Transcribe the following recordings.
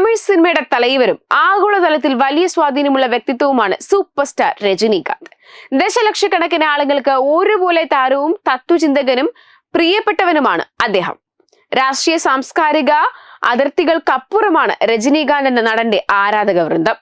തമിഴ് സിനിമയുടെ തലൈവരും ആഗോളതലത്തിൽ വലിയ സ്വാധീനമുള്ള വ്യക്തിത്വവുമാണ് സൂപ്പർ സ്റ്റാർ രജനീകാന്ത്. ദശലക്ഷക്കണക്കിന് ആളുകൾക്ക് ഒരുപോലെ താരവും തത്വചിന്തകനും പ്രിയപ്പെട്ടവനുമാണ് അദ്ദേഹം. രാഷ്ട്രീയ സാംസ്കാരിക അതിർത്തികൾക്കപ്പുറമാണ് രജനീകാന്ത് എന്ന നടന്റെ ആരാധക വൃന്ദം.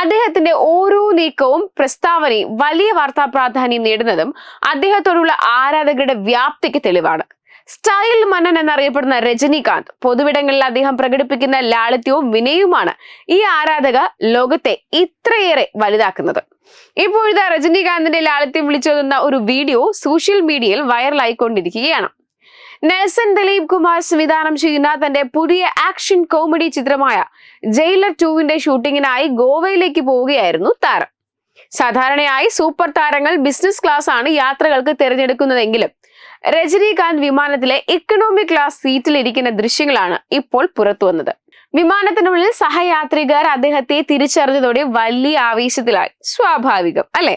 അദ്ദേഹത്തിന്റെ ഓരോ നീക്കവും പ്രസ്താവനയും വലിയ വാർത്താ പ്രാധാന്യം നേടുന്നതും അദ്ദേഹത്തോടുള്ള ആരാധകരുടെ വ്യാപ്തിക്ക് തെളിവാണ്. സ്റ്റൈൽ മന്നൻ എന്നറിയപ്പെടുന്ന രജനീകാന്ത്. പൊതുവിടങ്ങളിൽ അദ്ദേഹം പ്രകടിപ്പിക്കുന്ന ലാളിത്യവും വിനയവുമാണ് ഈ ആരാധക ലോകത്തെ ഇത്രയേറെ വലുതാക്കുന്നത്. ഇപ്പോഴത്തെ രജനീകാന്തിന്റെ ലാളിത്യം വിളിച്ചോതുന്ന ഒരു വീഡിയോ സോഷ്യൽ മീഡിയയിൽ വൈറലായിക്കൊണ്ടിരിക്കുകയാണ്. നെൽസൺ ദിലീപ് കുമാർ സംവിധാനം ചെയ്യുന്ന തന്റെ പുതിയ ആക്ഷൻ കോമഡി ചിത്രമായ ജയിലർ ടുവിന്റെ ഷൂട്ടിങ്ങിനായി ഗോവയിലേക്ക് പോവുകയായിരുന്നു താരം. സാധാരണയായി സൂപ്പർ താരങ്ങൾ ബിസിനസ് ക്ലാസ് ആണ് യാത്രകൾക്ക് തിരഞ്ഞെടുക്കുന്നതെങ്കിലും രജനീകാന്ത് വിമാനത്തിലെ ഇക്കണോമിക് ക്ലാസ് സീറ്റിൽ ഇരിക്കുന്ന ദൃശ്യങ്ങളാണ് ഇപ്പോൾ പുറത്തു വന്നത്. വിമാനത്തിനുള്ളിൽ സഹയാത്രികർ അദ്ദേഹത്തെ തിരിച്ചറിഞ്ഞതോടെ വലിയ ആവേശത്തിലായി. സ്വാഭാവികം അല്ലെ?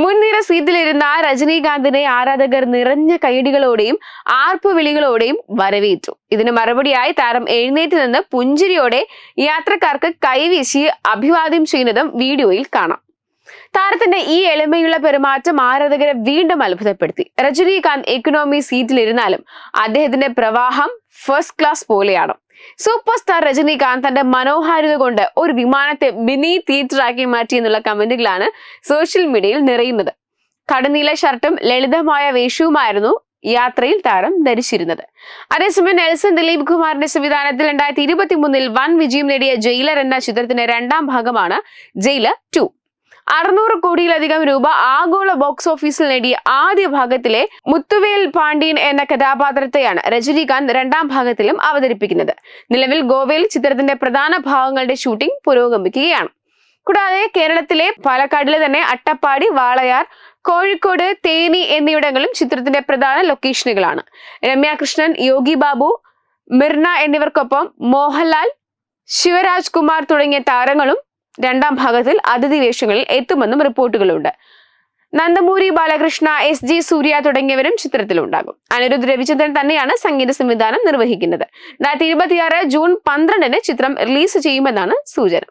മുൻനിര സീറ്റിലിരുന്ന രജനീകാന്തിനെ ആരാധകർ നിറഞ്ഞ കൈയടികളോടെയും ആർപ്പുവിളികളോടെയും വരവേറ്റു. ഇതിന് മറുപടിയായി താരം എഴുന്നേറ്റ് നിന്ന് പുഞ്ചിരിയോടെ യാത്രക്കാർക്ക് കൈവീശി അഭിവാദ്യം ചെയ്യുന്നതും വീഡിയോയിൽ കാണാം. താരത്തിന്റെ ഈ എളിമയുള്ള പെരുമാറ്റം ആരാധകരെ വീണ്ടും അത്ഭുതപ്പെടുത്തി. രജനീകാന്ത് എക്കണോമി സീറ്റിലിരുന്നാലും അദ്ദേഹത്തിന്റെ പ്രവാഹം ഫസ്റ്റ് ക്ലാസ് പോലെയാണ്. സൂപ്പർ സ്റ്റാർ രജനീകാന്ത് തന്റെ മനോഹാരിത കൊണ്ട് ഒരു വിമാനത്തെ മിനി തിയേറ്ററാക്കി മാറ്റി എന്നുള്ള കമന്റുകളാണ് സോഷ്യൽ മീഡിയയിൽ നിറയുന്നത്. കടുനീല ഷർട്ടും ലളിതമായ വേഷവുമായിരുന്നു യാത്രയിൽ താരം ധരിച്ചിരുന്നത്. അതേസമയം നെൽസൺ ദിലീപ് കുമാറിന്റെ സംവിധാനത്തിൽ രണ്ടായിരത്തി ഇരുപത്തി മൂന്നിൽ വൻ വിജയം നേടിയ ജയിലർ എന്ന ചിത്രത്തിന്റെ രണ്ടാം ഭാഗമാണ് ജയിലർ ടു അറുന്നൂറ് കോടിയിലധികം രൂപ ആഗോള ബോക്സ് ഓഫീസിൽ നേടിയ ആദ്യ ഭാഗത്തിലെ മുത്തുവേൽ പാണ്ഡ്യൻ എന്ന കഥാപാത്രത്തെയാണ് രജനീകാന്ത് രണ്ടാം ഭാഗത്തിലും അവതരിപ്പിക്കുന്നത്. നിലവിൽ ഗോവയിൽ ചിത്രത്തിന്റെ പ്രധാന ഭാഗങ്ങളുടെ ഷൂട്ടിംഗ് പുരോഗമിക്കുകയാണ്. കൂടാതെ കേരളത്തിലെ പാലക്കാടിലെ തന്നെ അട്ടപ്പാടി വാളയാർ കോഴിക്കോട് തേനി എന്നിവിടങ്ങളും ചിത്രത്തിന്റെ പ്രധാന ലൊക്കേഷനുകളാണ് രമ്യ കൃഷ്ണൻ യോഗി ബാബു മിർന എന്നിവർക്കൊപ്പം മോഹൻലാൽ ശിവരാജ് കുമാർ തുടങ്ങിയ താരങ്ങളും രണ്ടാം ഭാഗത്തിൽ അതിഥി വേഷങ്ങളിൽ എത്തുമെന്നും റിപ്പോർട്ടുകളുണ്ട്. നന്ദമൂരി ബാലകൃഷ്ണ എസ് ജി സൂര്യ തുടങ്ങിയവരും ചിത്രത്തിലുണ്ടാകും. അനിരുദ്ധ് രവിചന്ദ്രൻ തന്നെയാണ് സംഗീത സംവിധാനം നിർവഹിക്കുന്നത്. രണ്ടായിരത്തി ഇരുപത്തിയാറ് ജൂൺ പന്ത്രണ്ടിന് ചിത്രം റിലീസ് ചെയ്യുമെന്നാണ് സൂചന.